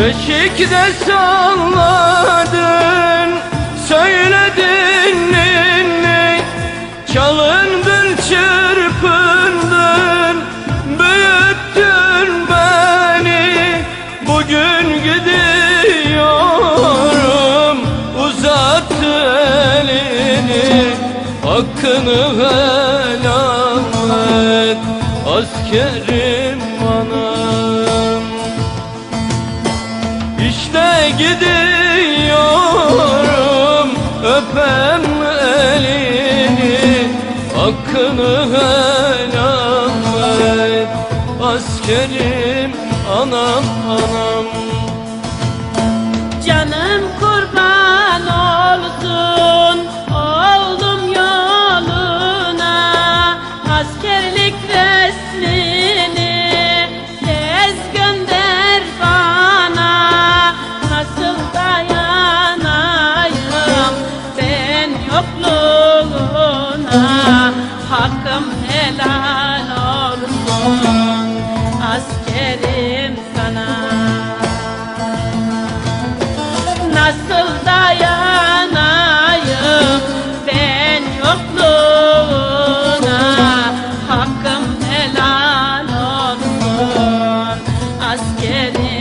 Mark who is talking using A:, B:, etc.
A: De salladın Söyledin ninni Çalındın çırpındın Büyüttün beni. Bugün gidiyorum Uzattı elini. Hakkını helal et Askerim gidiyorum. Öpem elini Hakkını helal et. Askerim anam anam
B: yokluğuna hakkım helal olsun askerim sana. Nasıl dayanayım ben yokluğuna hakkım helal olsun askerim